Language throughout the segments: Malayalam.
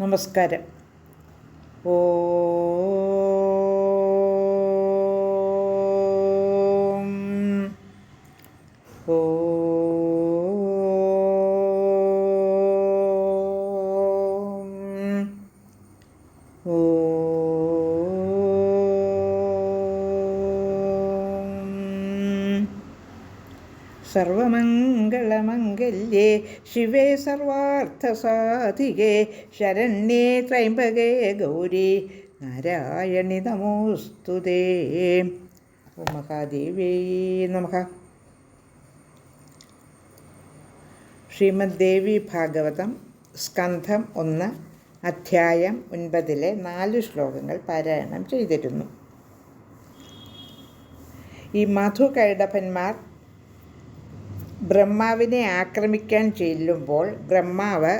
നമസ്കാരം. ഓ സർവമംഗളമംഗല്യേ ശിവേ സർവാർത്ഥസാധികേ ശരണ്യേ ത്രൈംബകേ ഗൗരി നാരായണി നമോസ്തുതേ ഓ മഹാദേവേ ശ്രീമദ് ദേവി ഭാഗവതം സ്കന്ധം ഒന്ന് അധ്യായം ഒൻപതിലെ നാല് ശ്ലോകങ്ങൾ പാരായണം ചെയ്തിരുന്നു. ഈ മധു കൈടഭന്മാർ ബ്രഹ്മാവിനെ ആക്രമിക്കാൻ ചെല്ലുമ്പോൾ ബ്രഹ്മാവ്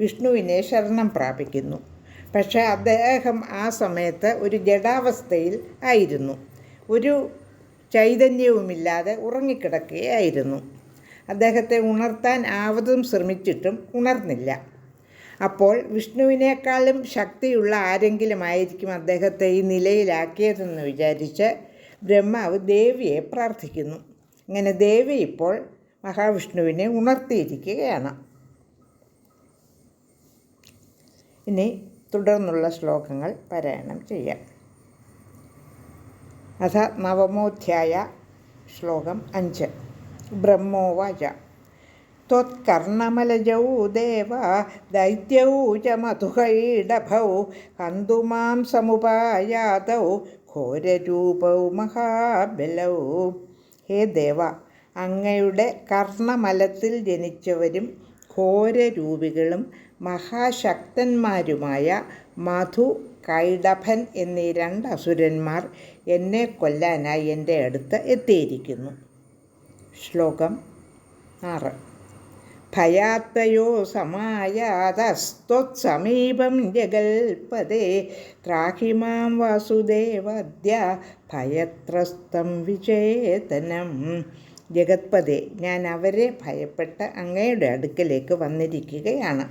വിഷ്ണുവിനെ ശരണം പ്രാപിക്കുന്നു. പക്ഷേ അദ്ദേഹം ആ സമയത്ത് ഒരു ജഡാവസ്ഥയിൽ ആയിരുന്നു. ഒരു ചൈതന്യവുമില്ലാതെ ഉറങ്ങിക്കിടക്കുകയായിരുന്നു. അദ്ദേഹത്തെ ഉണർത്താൻ ആവതും ശ്രമിച്ചിട്ടും ഉണർന്നില്ല. അപ്പോൾ വിഷ്ണുവിനേക്കാളും ശക്തിയുള്ള ആരെങ്കിലും ആയിരിക്കും അദ്ദേഹത്തെ ഈ നിലയിലാക്കിയതെന്ന് വിചാരിച്ച് ബ്രഹ്മാവ് ദേവിയെ പ്രാർത്ഥിക്കുന്നു. അങ്ങനെ ദേവി ഇപ്പോൾ മഹാവിഷ്ണുവിനെ ഉണർത്തിയിരിക്കുകയാണ് ഇനി തുടർന്നുള്ള ശ്ലോകങ്ങൾ പാരായണം ചെയ്യാം അഥ നവമോധ്യായ ശ്ലോകം അഞ്ച് ബ്രഹ്മോവാച त्वत्कर्णमलजौ देव दैत्यौ च मधुकैडभौ कन्दुमां समुपायातौ ഘോരരൂപൗ മഹാബലൗ ഹേ ദേവ അങ്ങയുടെ കർണമലത്തിൽ ജനിച്ചവരും ഘോരരൂപികളും മഹാശക്തന്മാരുമായ മധു കൈഡഭൻ എന്നീ രണ്ട് അസുരന്മാർ എന്നെ കൊല്ലാനായി എന്റെ അടുത്ത് എത്തിയിരിക്കുന്നു. ശ്ലോകം ആറ്. ഭയാത്തയോ സമായാതസ്ത്വത്സമീപം ജഗൽപദേ ത്രാഹിമാം വാസുദേവദ്യ ഭയത്രസ്തം വിചേതനം. ജഗത്പദേ ഞാൻ അവരെ ഭയപ്പെട്ട് അങ്ങയുടെ അടുക്കലേക്ക് വന്നിരിക്കുകയാണ്.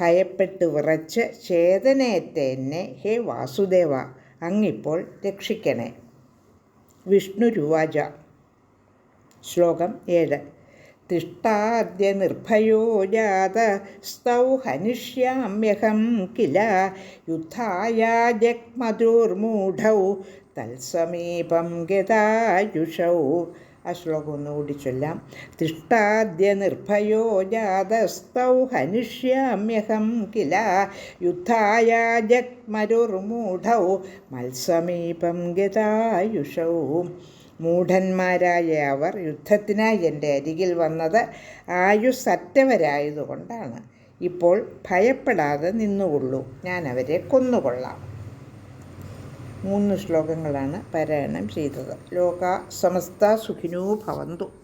ഭയപ്പെട്ട് വിറച്ച് ചേതനയേറ്റ എന്നെ ഹേ വാസുദേവ അങ്ങിപ്പോൾ രക്ഷിക്കണേ. വിഷ്ണുരുവാച. ശ്ലോകം ഏഴ്. തിഷ്ടാദ്യ നിർഭയോ ജാത സ്തൗ ഹനിഷ്യാമ്യഹം കില യുദ്ധായ തത്സമീപം ഗതായുഷൗ. ആ ശ്ലോകം ഒന്നുകൂടി ചൊല്ലാം തിഷ്ടാദ്യ നിർഭയോ ജാതസ്തൗ ഹനിഷ്യാമ്യഹം കില. യുദ്ധായ ജഗ്മരുർമൂഢൗ മത്സമീപം ഗതായുഷൗ. മൂഢന്മാരായ അവർ യുദ്ധത്തിനായി എന്റെ അരികിൽ വന്നത് ആയുസ്സറ്റവരായതുകൊണ്ടാണ് ഇപ്പോൾ ഭയപ്പെടാതെ നിന്നുകൊള്ളൂ. ഞാൻ അവരെ കൊന്നുകൊള്ളാം. മൂന്ന് ശ്ലോകങ്ങളാണ് പാരായണം ചെയ്തത്. ലോക സമസ്ത സുഖിനോ ഭവന്തു.